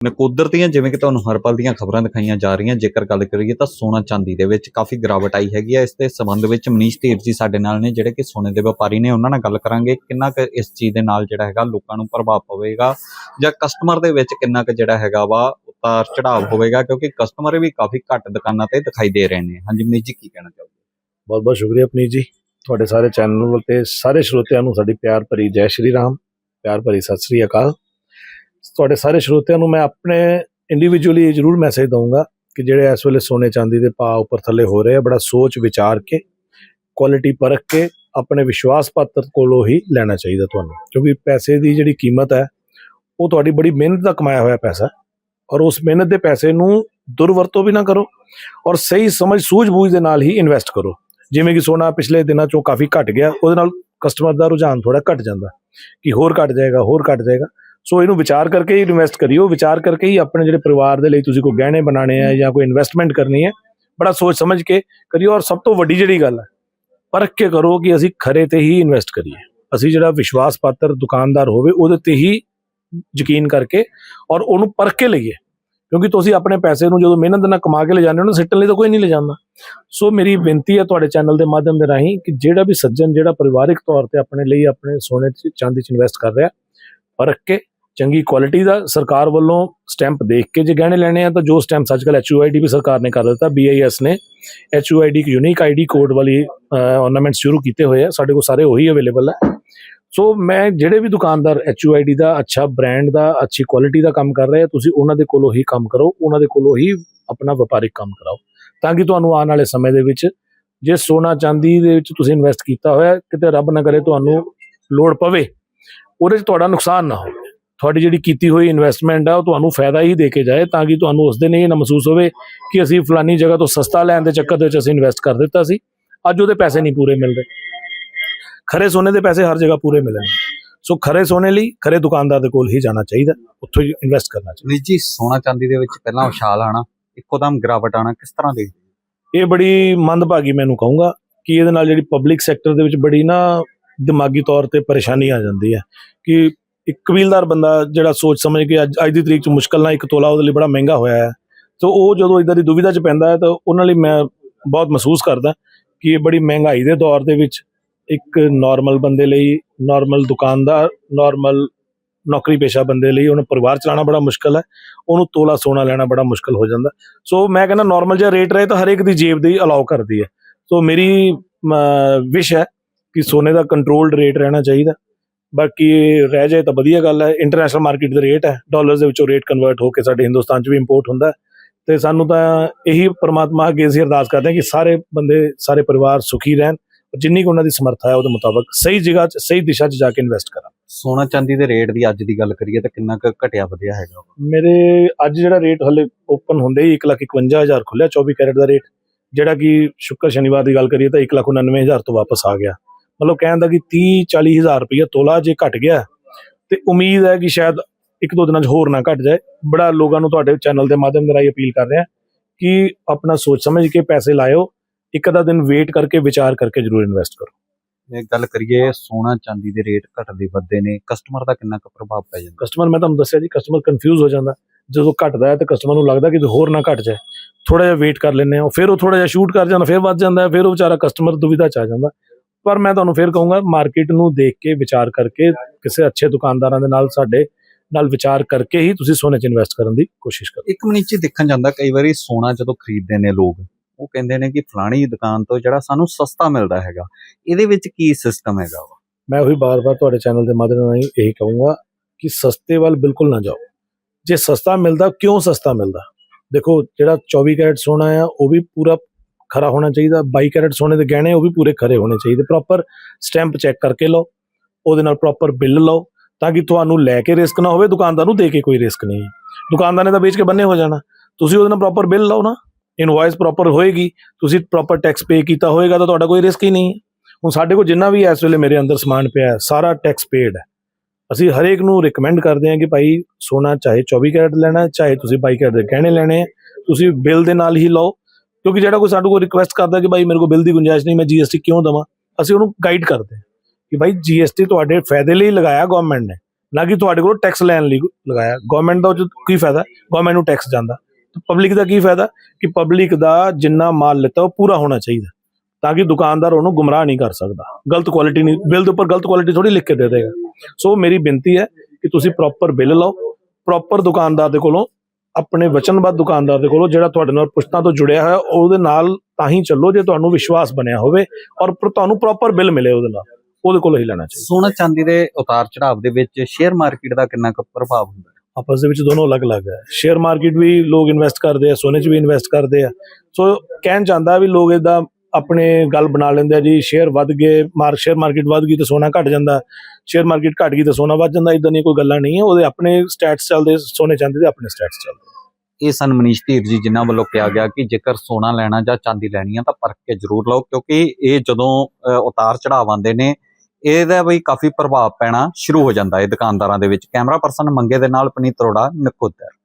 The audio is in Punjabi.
ਨਕੋਦਰ ਦੀਆਂ ਜਿਵੇਂ ਕਿ ਤੁਹਾਨੂੰ ਹਰ ਪਲ ਦੀਆਂ ਖਬਰਾਂ ਦਿਖਾਈਆਂ ਜਾ ਰਹੀਆਂ, ਜੇਕਰ ਗੱਲ ਕਰੀਏ ਤਾਂ ਸੋਨਾ ਚਾਂਦੀ ਦੇ ਵਿੱਚ ਕਾਫੀ ਗਿਰਾਵਟ ਆਈ ਹੈਗੀ ਹੈ ਇਸ ਦੇ ਸੰਬੰਧ ਵਿੱਚ ਮਨੀਸ਼ ਧੀਰ ਜੀ ਸਾਡੇ ਨਾਲ ਨੇ, ਜਿਹੜੇ ਕਿ ਸੋਨੇ ਦੇ ਵਪਾਰੀ ਨੇ, ਉਹਨਾਂ ਨਾਲ ਗੱਲ ਕਰਾਂਗੇ ਕਿੰਨਾ ਕੁ ਇਸ ਚੀਜ਼ ਦੇ ਨਾਲ ਜਿਹੜਾ ਹੈਗਾ ਲੋਕਾਂ ਨੂੰ ਪ੍ਰਭਾਵ ਪਵੇਗਾ ਜਾਂ ਕਸਟਮਰ ਦੇ ਵਿੱਚ ਕਿੰਨਾ ਕੁ ਜਿਹੜਾ ਹੈਗਾ ਵਾ ਉਤਾਰ ਚੜਾਵ ਹੋਵੇਗਾ, ਕਿਉਂਕਿ ਕਸਟਮਰ ਵੀ ਕਾਫੀ ਘੱਟ ਦੁਕਾਨਾਂ ਤੇ ਦਿਖਾਈ ਦੇ ਰਹੇ ਨੇ। ਹਾਂਜੀ ਮਨੀਸ਼ ਜੀ, ਕੀ ਕਹਿਣਾ ਚਾਹੋਗੇ? ਬਹੁਤ ਬਹੁਤ ਸ਼ੁਕਰੀਆ ਪਨੀਤ ਜੀ। ਤੁਹਾਡੇ ਸਾਰੇ ਚੈਨਲ ਤੇ ਸਾਰੇ ਸਰੋਤਿਆਂ ਨੂੰ ਸਾਡੀ ਪਿਆਰ ਭਰੀ ਜੈ ਸ਼੍ਰੀ ਰਾਮ, ਪਿਆਰ ਭਰੀ ਸਤਿ ਸ਼੍ਰੀ ਅਕਾਲ। ਤੁਹਾਡੇ ਸਾਰੇ ਸਰੋਤਿਆਂ ਨੂੰ ਮੈਂ ਆਪਣੇ ਇੰਡੀਵਿਜੂਅਲੀ ਜ਼ਰੂਰ ਮੈਸੇਜ ਦਊਂਗਾ ਕਿ ਜਿਹੜੇ ਇਸ ਵੇਲੇ ਸੋਨੇ ਚਾਂਦੀ ਦੇ ਭਾਅ ਉੱਪਰ ਥੱਲੇ ਹੋ ਰਹੇ ਆ, ਬੜਾ ਸੋਚ ਵਿਚਾਰ ਕੇ ਕੁਆਲਿਟੀ ਪਰਖ ਕੇ, ਆਪਣੇ ਵਿਸ਼ਵਾਸ ਪਾਤਰ ਕੋਲੋਂ ਹੀ ਲੈਣਾ ਚਾਹੀਦਾ ਤੁਹਾਨੂੰ, ਕਿਉਂਕਿ ਪੈਸੇ ਦੀ ਜਿਹੜੀ ਕੀਮਤ ਹੈ, ਉਹ ਤੁਹਾਡੀ ਬੜੀ ਮਿਹਨਤ ਦਾ ਕਮਾਇਆ ਹੋਇਆ ਪੈਸਾ ਔਰ ਉਸ ਮਿਹਨਤ ਦੇ ਪੈਸੇ ਨੂੰ ਦੁਰਵਰਤੋਂ ਵੀ ਨਾ ਕਰੋ ਔਰ ਸਹੀ ਸਮਝ ਸੂਝ-ਬੂਝ ਦੇ ਨਾਲ ਹੀ ਇਨਵੈਸਟ ਕਰੋ, ਜਿਵੇਂ ਕਿ ਸੋਨਾ ਪਿਛਲੇ ਦਿਨਾਂ ਚੋਂ ਕਾਫੀ ਘਟ ਗਿਆ, ਉਹਦੇ ਨਾਲ ਕਸਟਮਰ ਦਾ ਰੁਝਾਨ ਥੋੜਾ ਘਟ ਜਾਂਦਾ, ਕਿ ਹੋਰ ਘਟ ਜਾਏਗਾ, ਹੋਰ ਘਟ ਜਾਏਗਾ ਸੋ ਇਹਨੂੰ ਵਿਚਾਰ ਕਰਕੇ ਹੀ ਇਨਵੈਸਟ ਕਰਿਓ, ਵਿਚਾਰ ਕਰਕੇ ਹੀ ਆਪਣੇ ਜਿਹੜੇ ਪਰਿਵਾਰ ਦੇ ਲਈ ਤੁਸੀਂ ਕੋਈ ਗਹਿਣੇ ਬਣਾਣੇ ਆ ਜਾਂ ਕੋਈ ਇਨਵੈਸਟਮੈਂਟ ਕਰਨੀ ਹੈ, ਬੜਾ ਸੋਚ ਸਮਝ ਕੇ ਕਰਿਓ ਔਰ ਸਭ ਤੋਂ ਵੱਡੀ ਜਿਹੜੀ ਗੱਲ ਹੈ, ਪਰਖ ਕੇ ਕਰੋ ਕਿ ਅਸੀਂ ਖਰੇ ਤੇ ਹੀ ਇਨਵੈਸਟ ਕਰੀਏ। ਅਸੀਂ ਜਿਹੜਾ ਵਿਸ਼ਵਾਸ ਪਾਤਰ ਦੁਕਾਨਦਾਰ ਹੋਵੇ, ਉਹਦੇ ਤੇ ਹੀ ਯਕੀਨ ਕਰਕੇ ਔਰ ਉਹਨੂੰ ਪਰਖ ਕੇ ਲਈਏ। ਕਿਉਂਕਿ ਤੁਸੀਂ ਆਪਣੇ ਪੈਸੇ ਨੂੰ ਜਦੋਂ ਮਿਹਨਤ ਨਾਲ ਕਮਾ ਕੇ ਲੈ ਜਾਂਦੇ ਹੋ ਨਾ, ਸਿੱਟਣ ਲਈ ਤਾਂ ਕੋਈ ਨਹੀਂ ਲੈ ਜਾਂਦਾ ਸੋ ਮੇਰੀ ਬੇਨਤੀ ਹੈ ਤੁਹਾਡੇ ਚੈਨਲ ਦੇ ਮਾਧਿਅਮ ਦੇ ਰਾਹੀਂ ਕਿ ਜਿਹੜਾ ਵੀ ਸੱਜਣ, ਜਿਹੜਾ ਪਰਿਵਾਰਿਕ ਤੌਰ ਤੇ ਆਪਣੇ ਲਈ ਆਪਣੇ ਸੋਨੇ 'ਚ, ਚਾਂਦੀ 'ਚ ਇਨਵੈਸਟ ਕਰ ਰਿਹਾ, ਪਰਖ ਕੇ ਚੰਗੀ ਕੁਆਲਿਟੀ ਦਾ ਸਰਕਾਰ ਵੱਲੋਂ ਸਟੈਂਪ ਦੇਖ ਕੇ ਜੇ ਗਹਿਣੇ ਲੈਣੇ ਆ ਤਾਂ ਜੋ ਸਟੈਂਪ ਅੱਜਕੱਲ ਐਚਯੂਆਈਡੀ ਵੀ ਸਰਕਾਰ ਨੇ ਕਰ ਦਿੱਤਾ ਬੀਆਈਐਸ ਨੇ। ਐਚਯੂਆਈਡੀ ਇੱਕ ਯੂਨੀਕ ਆਈਡੀ ਕੋਡ ਵਾਲੀ ornaments ਸ਼ੁਰੂ ਕੀਤੇ ਹੋਏ ਆ, ਸਾਡੇ ਕੋਲ ਸਾਰੇ ਉਹੀ ਅਵੇਲੇਬਲ ਹੈ ਸੋ ਮੈਂ ਜਿਹੜੇ ਵੀ ਦੁਕਾਨਦਾਰ ਐਚਯੂਆਈਡੀ ਦਾ ਅੱਛਾ ਬ੍ਰਾਂਡ ਦਾ, ਅੱਛੀ ਕੁਆਲਿਟੀ ਦਾ ਕੰਮ ਕਰ ਰਹੇ ਆ, ਤੁਸੀਂ ਉਹਨਾਂ ਦੇ ਕੋਲੋਂ ਹੀ ਕੰਮ ਕਰੋ, ਉਹਨਾਂ ਦੇ ਕੋਲੋਂ ਹੀ ਆਪਣਾ ਵਪਾਰਿਕ ਕੰਮ ਕਰਾਓ। ਤਾਂ ਕਿ ਤੁਹਾਨੂੰ ਆਉਣ ਵਾਲੇ ਸਮੇਂ ਦੇ ਵਿੱਚ, ਜੇ ਸੋਨਾ ਚਾਂਦੀ ਦੇ ਵਿੱਚ ਤੁਸੀਂ ਇਨਵੈਸਟ ਕੀਤਾ ਹੋਇਆ, ਕਿਤੇ ਰੱਬ ਨਾ ਕਰੇ ਤੁਹਾਨੂੰ ਲੋੜ ਪਵੇ, ਉਹਦੇ 'ਚ ਤੁਹਾਡਾ ਨੁਕਸਾਨ ਨਾ ਹੋਵੇ। ਤੁਹਾਡੀ ਜਿਹੜੀ ਕੀਤੀ ਹੋਈ ਇਨਵੈਸਟਮੈਂਟ ਆ ਉਹ ਤੁਹਾਨੂੰ ਫਾਇਦਾ ਹੀ ਦੇ ਕੇ ਜਾਏ ਤਾਂ ਕਿ ਤੁਹਾਨੂੰ ਉਸ ਦਿਨ ਇਹ ਨਾ ਮਹਿਸੂਸ ਹੋਵੇ ਕਿ ਅਸੀਂ ਫਲਾਨੀ ਜਗ੍ਹਾ ਤੋਂ ਸਸਤਾ ਲੈਣ ਦੇ ਚੱਕਰ ਦੇ ਵਿੱਚ ਅਸੀਂ ਇਨਵੈਸਟ ਕਰ ਦਿੱਤਾ ਸੀ। ਅੱਜ ਉਹਦੇ ਪੈਸੇ ਨਹੀਂ ਪੂਰੇ ਮਿਲ ਰਹੇ। ਖਰੇ ਸੋਨੇ ਦੇ ਪੈਸੇ ਹਰ ਜਗ੍ਹਾ ਪੂਰੇ ਮਿਲਣਗੇ ਸੋ ਖਰੇ ਸੋਨੇ ਲਈ ਖਰੇ ਦੁਕਾਨਦਾਰ ਦੇ ਕੋਲ ਹੀ ਜਾਣਾ ਚਾਹੀਦਾ ਉੱਥੋਂ ਹੀ ਇਨਵੈਸਟ ਕਰਨਾ ਚਾਹੀਦਾ। ਮਨੀਸ਼ ਜੀ ਸੋਨਾ ਚਾਂਦੀ ਦੇ ਵਿੱਚ ਪਹਿਲਾਂ ਉਛਾਲ ਆਣਾ ਇੱਕੋਦਮ ਗਿਰਾਵਟ ਆਣਾ ਕਿਸ ਤਰ੍ਹਾਂ ਦੇ? ਇਹ ਬੜੀ ਮੰਦਭਾਗੀ ਮੈਨੂੰ ਕਹੂੰਗਾ ਕਿ ਇਹਦੇ ਨਾਲ ਜਿਹੜੀ ਪਬਲਿਕ ਸੈਕਟਰ ਦੇ ਵਿੱਚ ਬੜੀ ਨਾ ਦਿਮਾਗੀ ਤੌਰ ਤੇ ਪਰੇਸ਼ਾਨੀ ਆ ਜਾਂਦੀ ਹੈ ਕਿ ਇੱਕ ਕਬੀਲਦਾਰ ਬੰਦਾ ਜਿਹੜਾ ਸੋਚ ਸਮਝ ਕੇ ਅੱਜ ਅੱਜ ਦੀ ਤਰੀਕ 'ਚ ਮੁਸ਼ਕਲ ਨਾਲ ਇੱਕ ਤੋਲਾ ਉਹਦੇ ਲਈ ਬੜਾ ਮਹਿੰਗਾ ਹੋਇਆ ਹੈ। ਸੋ ਉਹ ਜਦੋਂ ਇਦਾਂ ਦੀ ਦੁਵਿਧਾ 'ਚ ਪੈਂਦਾ ਹੈ, ਤਾਂ ਉਹਨਾਂ ਲਈ ਮੈਂ ਬਹੁਤ ਮਹਿਸੂਸ ਕਰਦਾ ਕਿ ਇਹ ਬੜੀ ਮਹਿੰਗਾਈ ਦੇ ਦੌਰ ਦੇ ਵਿੱਚ ਇੱਕ ਨਾਰਮਲ ਬੰਦੇ ਲਈ ਨਾਰਮਲ ਦੁਕਾਨਦਾਰ ਨਾਰਮਲ ਨੌਕਰੀ ਪੇਸ਼ਾ ਬੰਦੇ ਲਈ ਉਹਨੂੰ ਪਰਿਵਾਰ ਚਲਾਉਣਾ ਬੜਾ ਮੁਸ਼ਕਲ ਹੈ, ਉਹਨੂੰ ਤੋਲਾ ਸੋਨਾ ਲੈਣਾ ਬੜਾ ਮੁਸ਼ਕਲ ਹੋ ਜਾਂਦਾ। ਸੋ ਮੈਂ ਕਹਿੰਦਾ ਨਾਰਮਲ ਜਿਹਾ ਰੇਟ ਰਹੇ ਤਾਂ ਹਰੇਕ ਦੀ ਜੇਬ ਦੇ ਅਲਾਉ ਕਰਦੀ ਹੈ। ਸੋ ਮੇਰੀ ਵਿਸ਼ ਹੈ ਕਿ ਸੋਨੇ ਦਾ ਕੰਟਰੋਲਡ ਰੇਟ ਰਹਿਣਾ ਚਾਹੀਦਾ। ਬਾਕੀ ਰਹਿ ਜਾਏ ਤਾਂ ਵਧੀਆ ਗੱਲ ਹੈ ਇੰਟਰਨੈਸ਼ਨਲ ਮਾਰਕੀਟ ਦੇ ਰੇਟ ਹੈ ਡਾਲਰਸ ਦੇ ਵਿੱਚੋਂ ਰੇਟ ਕਨਵਰਟ ਹੋ ਕੇ ਸਾਡੇ ਹਿੰਦੁਸਤਾਨ 'ਚ ਵੀ ਇੰਪੋਰਟ ਹੁੰਦਾ। ਤੇ ਸਾਨੂੰ ਤਾਂ ਇਹੀ ਪ੍ਰਮਾਤਮਾ ਅੱਗੇ ਅਸੀਂ ਅਰਦਾਸ ਕਰਦੇ ਹਾਂ ਕਿ ਸਾਰੇ ਬੰਦੇ ਸਾਰੇ ਪਰਿਵਾਰ ਸੁਖੀ ਰਹਿਣ ਜਿੰਨੀ ਕੁ ਉਹਨਾਂ ਦੀ ਸਮਰੱਥਾ ਹੈ ਉਹਦੇ ਮੁਤਾਬਕ ਸਹੀ ਜਗ੍ਹਾ 'ਚ ਸਹੀ ਦਿਸ਼ਾ 'ਚ ਜਾ ਕੇ ਇਨਵੈਸਟ ਕਰਨ ਸੋਨਾ ਚਾਂਦੀ ਦੇ ਰੇਟ ਦੀ ਅੱਜ ਦੀ ਗੱਲ ਕਰੀਏ ਤਾਂ ਕਿੰਨਾ ਕੁ ਘਟਿਆ ਵਧਿਆ ਹੈਗਾ? ਮੇਰੇ ਅੱਜ ਜਿਹੜਾ ਰੇਟ ਹਲੇ ਓਪਨ ਹੁੰਦੇ ਹੀ 151000 ਖੁੱਲਿਆ 24 ਕੈਰਟ ਦਾ ਰੇਟ ਜਿਹੜਾ ਕਿ ਸ਼ੁੱਕਰ ਸ਼ਨੀਵਾਰ ਦੀ ਗੱਲ ਕਰੀਏ ਤਾਂ 199000 ਤੋਂ ਵਾਪਸ ਆ ਗਿਆ ਮਤਲਬ ਕਹਿਣ ਦਾ ਕਿ 30 40000 ਰੁਪਏ ਤੋਲਾ ਜੇ ਘਟ ਗਿਆ ਤੇ ਉਮੀਦ ਹੈ ਕਿ ਸ਼ਾਇਦ ਇੱਕ ਦੋ ਦਿਨਾਂ 'ਚ ਹੋਰ ਨਾ ਘਟ ਜਾਏ। ਬੜਾ ਲੋਕਾਂ ਨੂੰ ਤੁਹਾਡੇ ਚੈਨਲ ਦੇ ਮਾਧਿਅਮ ਦੇ ਰਾਹੀਂ ਅਪੀਲ ਕਰ ਰਿਹਾ ਕਿ ਆਪਣਾ ਸੋਚ ਸਮਝ ਕੇ ਪੈਸੇ ਲਾਇਓ ਇੱਕ ਅੱਧਾ ਦਿਨ ਵੇਟ ਕਰਕੇ ਵਿਚਾਰ ਕਰਕੇ ਜ਼ਰੂਰ ਇਨਵੈਸਟ ਕਰੋ। ਇਹ ਗੱਲ ਕਰੀਏ ਸੋਨਾ ਚਾਂਦੀ ਦੇ ਰੇਟ ਘਟਦੇ ਵੱਧਦੇ ਨੇ ਕਸਟਮਰ ਦਾ ਕਿੰਨਾ ਕੁ ਪ੍ਰਭਾਵ ਪੈ ਜਾਂਦਾ? ਕਸਟਮਰ ਮੈਂ ਤੁਹਾਨੂੰ ਦੱਸਿਆ ਜੀ ਕਸਟਮਰ ਕਨਫਿਊਜ਼ ਹੋ ਜਾਂਦਾ। ਜਦੋਂ ਘਟਦਾ ਹੈ ਤਾਂ ਕਸਟਮਰ ਨੂੰ ਲੱਗਦਾ ਕਿ ਹੋਰ ਨਾ ਘਟ ਜਾਏ ਥੋੜਾ ਜਿਹਾ ਵੇਟ ਕਰ ਲੈਂਦੇ ਆ ਫਿਰ ਉਹ ਥੋੜਾ ਜਿਹਾ ਸ਼ੂਟ ਕਰ ਜਾਂਦਾ ਫਿਰ ਵੱਧ ਜਾਂਦਾ ਫਿਰ ਉਹ ਵਿਚਾਰਾ ਕਸਟਮਰ ਦੁਵਿਧਾ ਚ ਆ ਜਾਂਦਾ। ਪਰ ਮੈਂ ਤੁਹਾਨੂੰ ਫਿਰ ਕਹੂੰਗਾ ਮਾਰਕੀਟ ਨੂੰ ਦੇਖ ਕੇ ਵਿਚਾਰ ਕਰਕੇ ਕਿਸੇ ਅੱਛੇ ਦੁਕਾਨਦਾਰਾਂ ਦੇ ਨਾਲ ਸਾਡੇ ਨਾਲ ਵਿਚਾਰ ਕਰਕੇ ਹੀ ਤੁਸੀਂ ਸੋਨੇ 'ਚ ਇਨਵੈਸਟ ਕਰਨ ਦੀ ਕੋਸ਼ਿਸ਼ ਕਰੋ। ਇੱਕ ਮਿੰਟ ਚ ਦੇਖਣ ਜਾਂਦਾ ਕਈ ਵਾਰੀ ਸੋਨਾ ਜਦੋਂ ਖਰੀਦਦੇ ਨੇ ਲੋਕ ਉਹ ਕਹਿੰਦੇ ਨੇ ਕਿ ਫਲਾਣੀ ਦੁਕਾਨ ਤੋਂ ਜਿਹੜਾ ਸਾਨੂੰ ਸਸਤਾ ਮਿਲਦਾ ਹੈਗਾ ਇਹਦੇ ਵਿੱਚ ਕੀ ਸਿਸਟਮ ਹੈਗਾ ਵਾ? ਮੈਂ ਉਹੀ ਬਾਰ-ਬਾਰ ਤੁਹਾਡੇ ਚੈਨਲ ਦੇ ਮਾਧਿਅਮ ਰਾਹੀਂ ਇਹੀ ਕਹੂੰਗਾ ਕਿ ਸਸਤੇ ਵੱਲ ਬਿਲਕੁਲ ਨਾ ਜਾਓ। ਜੇ ਸਸਤਾ ਮਿਲਦਾ ਕਿਉਂ ਸਸਤਾ ਮਿਲਦਾ? ਦੇਖੋ ਜਿਹੜਾ 24 ਕੈਰਟ ਸੋਨਾ ਆ ਉਹ ਵੀ ਪੂਰਾ ਖਰਾ ਹੋਣਾ ਚਾਹੀਦਾ 22 ਕੈਰਟ ਸੋਨੇ ਦੇ ਗਹਿਣੇ, ਉਹ ਵੀ ਪੂਰੇ ਖਰੇ ਹੋਣੇ ਚਾਹੀਦੇ। ਪ੍ਰੋਪਰ ਸਟੈਂਪ ਚੈੱਕ ਕਰਕੇ ਲਓ, ਉਹਦੇ ਨਾਲ ਪ੍ਰੋਪਰ ਬਿੱਲ ਲਓ, ਤਾਂ ਕਿ ਤੁਹਾਨੂੰ ਲੈ ਕੇ ਰਿਸਕ ਨਾ ਹੋਵੇ, ਦੁਕਾਨਦਾਰ ਨੂੰ ਦੇ ਕੇ ਕੋਈ ਰਿਸਕ ਨਹੀਂ ਹੈ। ਦੁਕਾਨਦਾਰ ਨੇ ਤਾਂ ਵੇਚ ਕੇ ਬੰਨੇ ਹੋ ਜਾਣਾ। ਤੁਸੀਂ ਉਹਦੇ ਨਾਲ ਪ੍ਰੋਪਰ ਬਿੱਲ ਲਓ ਨਾ ਇਨਵੋਇਸ ਪ੍ਰੋਪਰ ਹੋਏਗੀ, ਤੁਸੀਂ ਪ੍ਰੋਪਰ ਟੈਕਸ ਪੇ ਕੀਤਾ ਹੋਏਗਾ, ਤਾਂ ਤੁਹਾਡਾ ਕੋਈ ਰਿਸਕ ਹੀ ਨਹੀਂ ਹੈ। ਹੁਣ ਸਾਡੇ ਕੋਲ ਜਿੰਨਾ ਵੀ ਇਸ ਵੇਲੇ ਮੇਰੇ ਅੰਦਰ ਸਮਾਨ ਪਿਆ ਹੈ, ਸਾਰਾ ਟੈਕਸ ਪੇਡ ਹੈ। ਅਸੀਂ ਹਰੇਕ ਨੂੰ ਰეკਮੈਂਡ ਕਰਦੇ ਹਾਂ ਕਿ ਭਾਈ ਸੋਨਾ ਚਾਹੇ 24 ਕੈਰਟ ਲੈਣਾ ਚਾਹੇ ਤੁਸੀਂ 22 ਕੈਰਟ ਦੇ ਗਹਿਣੇ ਲੈਣੇ ਹੈ, ਤੁਸੀਂ ਬਿੱਲ ਦੇ ਨਾਲ ਹੀ ਲਓ ਕਿਉਂਕਿ ਜਿਹੜਾ ਕੋਈ ਸਾਡੇ ਕੋਲ ਰਿਕੁਐਸਟ ਕਰਦਾ ਕਿ ਭਾਈ ਮੇਰੇ ਕੋਲ ਬਿੱਲ ਦੀ ਗੁੰਜਾਇਸ਼ ਨਹੀਂ, ਮੈਂ ਜੀਐਸਟੀ ਕਿਉਂ ਦਵਾਂ? ਅਸੀਂ ਉਹਨੂੰ ਗਾਈਡ ਕਰਦੇ ਹਾਂ ਕਿ ਭਾਈ ਜੀਐਸਟੀ ਤੁਹਾਡੇ ਫਾਇਦੇ ਲਈ ਲਗਾਇਆ ਗਵਰਨਮੈਂਟ ਨੇ, ਨਾ ਕਿ ਤੁਹਾਡੇ ਕੋਲ ਟੈਕਸ ਲੈਣ ਲਈ ਲਗਾਇਆ। ਗਵਰਨਮੈਂਟ ਦਾ ਉਹ 'ਚ ਕੀ ਫਾਇਦਾ? ਗਵਰਨਮੈਂਟ ਨੂੰ ਟੈਕਸ ਜਾਂਦਾ। ਪਬਲਿਕ ਦਾ ਕੀ ਫਾਇਦਾ? ਕਿ ਪਬਲਿਕ ਦਾ ਜਿੰਨਾ ਮਾਲ ਲਿੱਤਾ ਉਹ ਪੂਰਾ ਹੋਣਾ ਚਾਹੀਦਾ, ਤਾਂ ਕਿ ਦੁਕਾਨਦਾਰ ਉਹਨੂੰ ਗੁੰਮਰਾਹ ਨਹੀਂ ਕਰ ਸਕਦਾ। ਗਲਤ ਕੁਆਲਿਟੀ ਨਹੀਂ, ਬਿੱਲ ਦੇ ਉੱਪਰ ਗਲਤ ਕੁਆਲਿਟੀ ਥੋੜੀ ਲਿਖ ਕੇ ਦੇ ਦੇਗਾ। ਸੋ ਮੇਰੀ ਬੇਨਤੀ ਹੈ ਕਿ ਤੁਸੀਂ ਪ੍ਰੋਪਰ ਬਿੱਲ ਲਾਓ ਪ੍ਰੋਪਰ ਦੁਕਾਨਦਾਰ ਦੇ ਕੋਲੋਂ ਆਪਣੇ ਵਚਨਬੱਧ ਦੁਕਾਨਦਾਰ ਦੇ ਕੋਲੋਂ ਜਿਹੜਾ ਤੁਹਾਡੇ ਨਾਲ ਪੁਸ਼ਤਾਂ ਤੋਂ ਜੁੜਿਆ ਹੋਇਆ ਉਹਦੇ ਨਾਲ ਤਾਂ ਹੀ ਚੱਲੋ ਜੇ ਤੁਹਾਨੂੰ ਵਿਸ਼ਵਾਸ ਬਣਿਆ ਹੋਵੇ ਔਰ ਤੁਹਾਨੂੰ ਪ੍ਰੋਪਰ ਬਿੱਲ ਮਿਲੇ ਉਹਦੇ ਨਾਲ ਉਹਦੇ ਕੋਲੋਂ ਹੀ ਲੈਣਾ ਚਾਹੀਦਾ। ਸੋਨਾ ਚਾਂਦੀ ਦੇ ਉਤਾਰ ਚੜਾਵ ਦੇ ਵਿੱਚ ਸ਼ੇਅਰ ਮਾਰਕੀਟ ਦਾ ਕਿੰਨਾ ਕੁ ਪ੍ਰਭਾਵ ਹੁੰਦਾ? ਹੈ ਆਪਸ ਦੇ ਵਿੱਚ ਦੋਨੋਂ ਅਲੱਗ-ਅਲੱਗ ਹੈ। ਸ਼ੇਅਰ ਮਾਰਕੀਟ ਵੀ ਲੋਕ ਇਨਵੈਸਟ ਕਰਦੇ ਆ ਸੋਨੇ 'ਚ ਵੀ ਇਨਵੈਸਟ ਕਰਦੇ ਆ। ਸੋ ਕਹਿਣ ਚਾਹੁੰਦਾ ਵੀ ਲੋਕ ਇਹਦਾ ਆਪਣੇ ਗੱਲ ਬਣਾ ਲੈਂਦੇ ਆ ਜੀ ਸ਼ੇਅਰ ਵੱਧ ਗਏ, ਮਾਰ ਸ਼ੇਅਰ ਮਾਰਕੀਟ ਵੱਧ ਗਈ ਤਾਂ ਸੋਨਾ ਘਟ ਜਾਂਦਾ। ਸ਼ੇਅਰ ਮਾਰਕੀਟ ਘਟ ਗਈ ਤਾਂ ਸੋਨਾ ਵੱਧ ਜਾਂਦਾ ਇਦਾਂ ਨਹੀਂ ਕੋਈ ਗੱਲਾਂ ਨਹੀਂ ਹੈ ਉਹਦੇ ਆਪਣੇ ਸਟੈਟਸ ਚੱਲਦੇ, ਸੋਨੇ ਚਾਂਦੀ ਦੇ ਆਪਣੇ ਸਟੈਟਸ ਚੱਲਦੇ। ਇਹ ਸਨ ਮਨੀਸ਼ ਧੀਰ ਜੀ, ਜਿਨ੍ਹਾਂ ਵੱਲੋਂ ਕਿਹਾ ਗਿਆ ਕਿ ਜੇਕਰ ਸੋਨਾ ਲੈਣਾ ਜਾਂ ਚਾਂਦੀ ਲੈਣੀ ਆ ਤਾਂ ਪਰਖ ਕੇ ਜ਼ਰੂਰ ਲਓ, ਕਿਉਂਕਿ ਇਹ ਜਦੋਂ ਉਤਾਰ ਚੜਾਵ ਆਉਂਦੇ ਨੇ, ਇਹਦਾ ਵੀ ਕਾਫੀ ਪ੍ਰਭਾਵ ਪੈਣਾ ਸ਼ੁਰੂ ਹੋ ਜਾਂਦਾ ਹੈ ਦੁਕਾਨਦਾਰਾਂ ਦੇ ਵਿੱਚ। ਕੈਮਰਾ ਪਰਸਨ ਮੰਗੇ ਦੇ ਨਾਲ ਪਨੀਤ ਅਰੋੜਾ, ਨਕੋਦਰ।